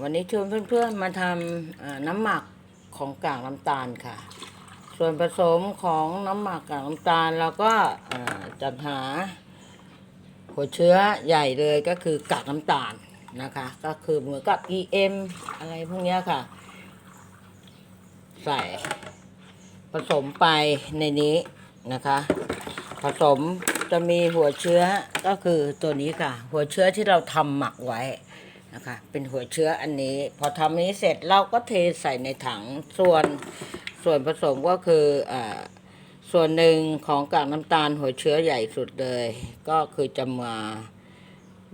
วันนี้ชวนเพื่อนๆมาทำน้ำหมักของกากน้ำตาลค่ะ ส่วนผสมของน้ำหมักกากน้ำตาลเราก็จัดหา หัวเชื้อใหญ่เลยก็คือกากน้ำตาลนะคะ ก็คือเหมือนกับ EM อะไรพวกนี้ค่ะ ใส่ผสมไปในนี้นะคะ ผสมจะมีหัวเชื้อก็คือตัวนี้ค่ะ หัวเชื้อที่เราทำหมักไว้ นะคะ เป็นหัวเชื้ออันนี้ พอทำนี้เสร็จเราก็เทใส่ในถังส่วนส่วนผสมก็คืออาส่วนหนึ่งของกากน้ำตาลหัวเชื้อใหญ่สุดเลย ก็คือจะมา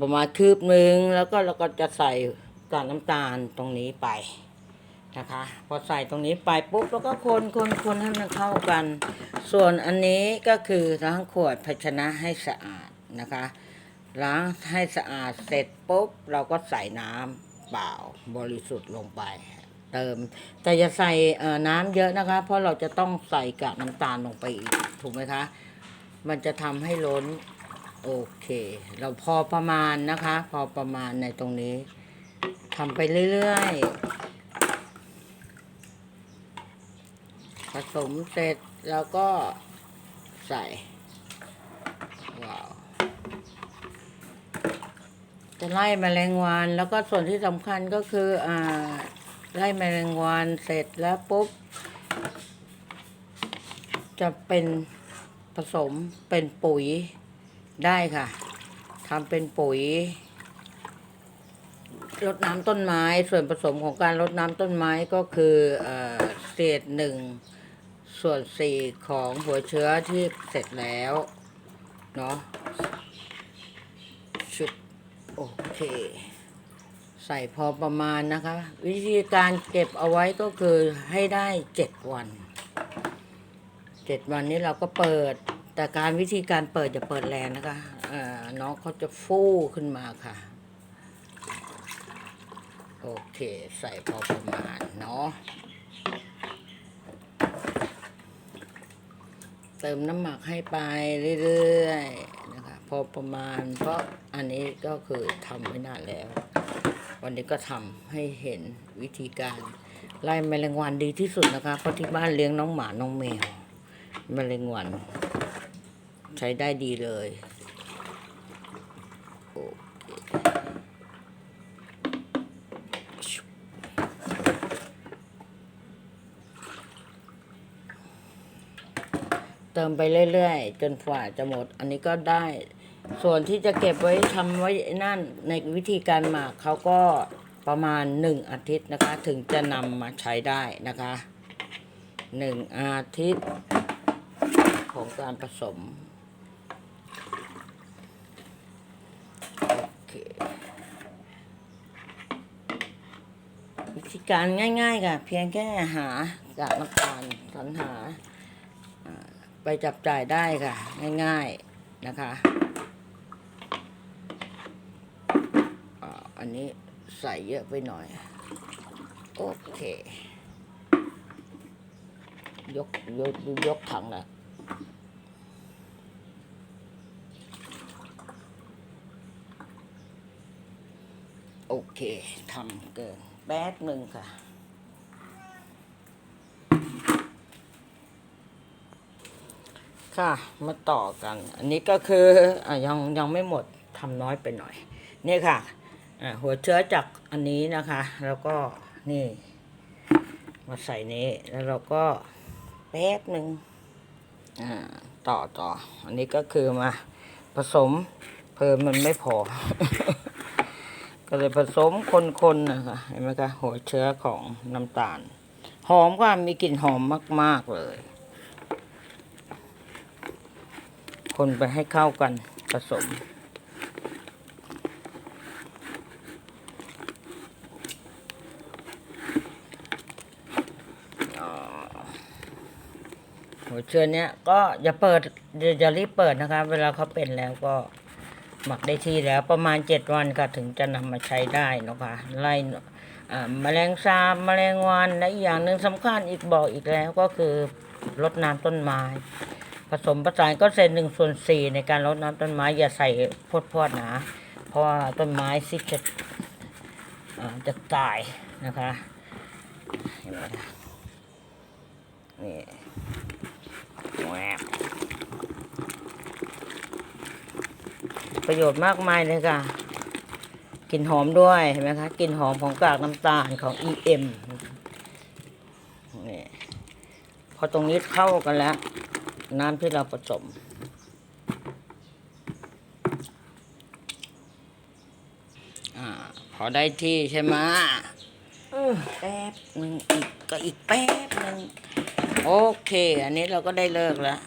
ประมาณคืบหนึ่งแล้วก็เราก็จะใส่กากน้ำตาลตรงนี้ไปนะคะ พอใส่ตรงนี้ไปปุ๊บแล้วก็คนคนคนให้มันเข้ากัน ส่วนอันนี้ก็คือล้างขวดภาชนะให้สะอาดนะคะ ล้างให้สะอาดเสร็จปุ๊บ เราก็ใส่น้ำเปล่าบริสุทธิ์ลงไป เติม แต่อย่าใส่น้ำเยอะนะคะ เพราะเราจะต้องใส่กากน้ำตาลลงไปอีกถูกไหมคะ มันจะทำให้ล้นโอเค เราพอประมาณนะคะ พอประมาณในตรงนี้ทำไปเรื่อยๆผสมเสร็จแล้วก็ใส่ว้าว จะไล่แมลงวัน แล้วก็ส่วนที่สำคัญก็คืออ่าไล่แมลงวันเสร็จแล้วปุ๊บ จะเป็นผสมเป็นปุ๋ยได้ค่ะทำเป็นปุ๋ยรดน้ำต้นไม้ส่วนผสมของการรดน้ำต้นไม้ก็คือเออเศษหนึ่งส่วนสี่ของหัวเชื้อที่เสร็จแล้วเนาะ โอเค ใส่พอประมาณนะคะ วิธีการเก็บเอาไว้ก็คือให้ได้เจ็ดวันเจ็ดวันนี้เราก็เปิด แต่การวิธีการเปิดจะเปิดแรงนะคะน้องเขาจะฟู่ขึ้นมาค่ะ โอเค ใส่พอประมาณเนาะเติมน้ำหมักให้ไปเรื่อยๆ อประมาณ เพราะอันนี้ก็คือทำไว้นานแล้ว วันนี้ก็ทำให้เห็นวิธีการไล่แมลงวันดีที่สุดนะคะเพราะที่บ้านเลี้ยงน้องหมาน้องแมวแมลงวัน ใช้ได้ดีเลยเติมไปเรื่อยๆ จนกว่าจะหมด อันนี้ก็ได้ ส่วนที่จะเก็บไว้ทำไว้นั่นในวิธีการหมักเขาก็ประมาณหนึ่งอาทิตย์นะคะ ถึงจะนำมาใช้ได้นะคะหนึ่งอาทิตย์ของการผสมโอเควิธีการง่ายๆค่ะ เพียงแค่หากากน้ำตาลสรรหา ไปจับจ่ายได้ค่ะ ง่ายๆนะคะ อันนี้ใส่เยอะไปหน่อย โอเค ยกยกยกถังละโอเคทำเกินแป๊บหนึ่งค่ะค่ะ มาต่อกัน อันนี้ก็คืออยังยังไม่หมดทำน้อยไปหน่อย นี่ค่ะ หัวเชื้อจากอันนี้นะคะ แล้วก็นี่ มาใส่นี้แล้วเราก็แป๊บหนึ่งอ่าต่อต่อ อันนี้ก็คือมาผสมเพิ่มมันไม่พอ ก็เลยผสมคนๆนะคะเห็นไหมคะหัวเชื้อของน้ำตาล หอมก็มีกลิ่นหอมมาก ๆ เลย คนไปให้เข้ากันผสม หัวเชื้อเนี้ยก็อย่าเปิดอย่ารีบเปิดนะคะ เวลาเขาเป็นแล้วก็หมักได้ที่แล้วประมาณเจ็ดวันก็ถึงจะนำมาใช้ได้นะคะไล่แมลงสาบแมลงวันและอีกอย่างหนึ่งสำคัญอีกบอกอีกแล้วก็คือรดน้ำต้นไม้ ผสมผสานก็เศษหนึ่งส่วนสี่ในการรดน้ำต้นไม้ อย่าใส่พดพอดๆนะเพราะว่าต้นไม้ซิจะจะตายนะคะเห็นไหมคะ นี่แหวประโยชน์มากมายเลยค่ะกลิ่นหอมด้วยเห็นไหมคะกลิ่นหอมของกากน้ำตาลของ EM นี่พอตรงนี้เข้ากันแล้ว น้ำที่เราผสมอาพอได้ที่ใช่ไหมแป๊บหนึ่งอีกก็อีกแป๊บหนึ่ง โอเค อันนี้เราก็ได้เลิกแล้ว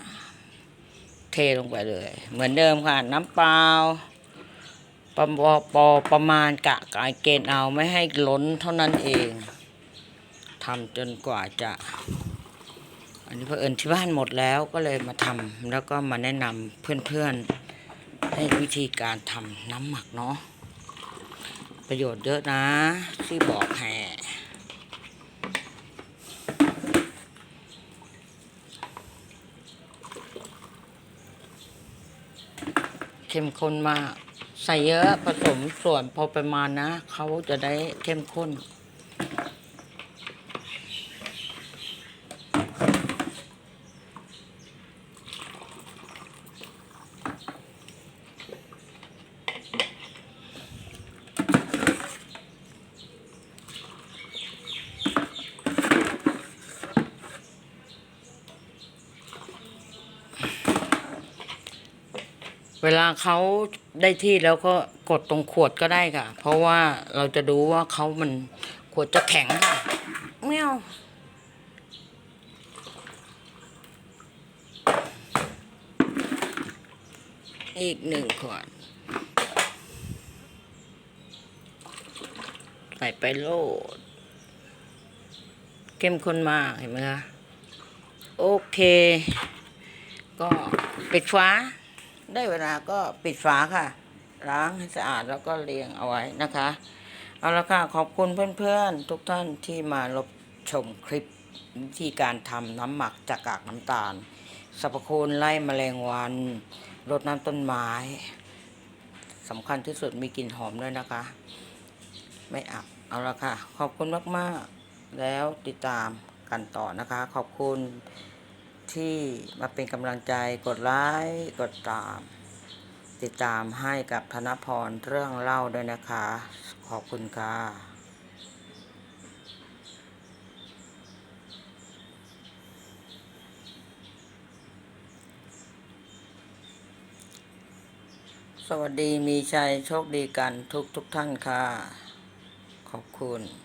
เทลงไปเลย เหมือนเดิมค่ะ น้ำเปล่าประปปประมาณกะกายเกณฑ์เอาไม่ให้ล้นเท่านั้นเองทำจนกว่าจะ อันนี้เพื่อเอิญที่บ้านหมดแล้วก็เลยมาทำแล้วก็มาแนะนำเพื่อนๆ ให้วิธีการทำน้ำหมักเนาะ ประโยชน์เยอะนะที่บอกแห่ เข้มข้นมาก ใส่เยอะผสมส่วนพอประมาณนะเขาจะได้เข้มข้น เวลาเขาได้ที่แล้วก็กดตรงขวดก็ได้ค่ะ เพราะว่าเราจะดูว่าเขามันขวดจะแข็งค่ะเมียวอีกหนึ่งขวด ใส่ไปโลด เข้มข้นมากเห็นไหมคะ โอเค ก็ปิดฟ้า ได้เวลาก็ปิดฝาค่ะ ล้างให้สะอาดแล้วก็เรียงเอาไว้นะคะ เอาละค่ะ ขอบคุณเพื่อนๆ ทุกท่านที่มารับชมคลิปวิธีการทำน้ำหมักจากกากน้ำตาลสรรพคุณไล่แมลงวันรดน้ำต้นไม้สำคัญที่สุดมีกลิ่นหอมด้วยนะคะ ไม่อับเอาละค่ะ ขอบคุณมาก ๆ แล้วติดตามกันต่อนะคะ ขอบคุณ ที่มาเป็นกำลังใจกดไลค์กดตาม ติดตามให้กับธนพรเรื่องเล่าด้วยนะคะ ขอบคุณค่ะสวัสดีมีชัยโชคดีกันทุกทุกท่านค่ะ ขอบคุณ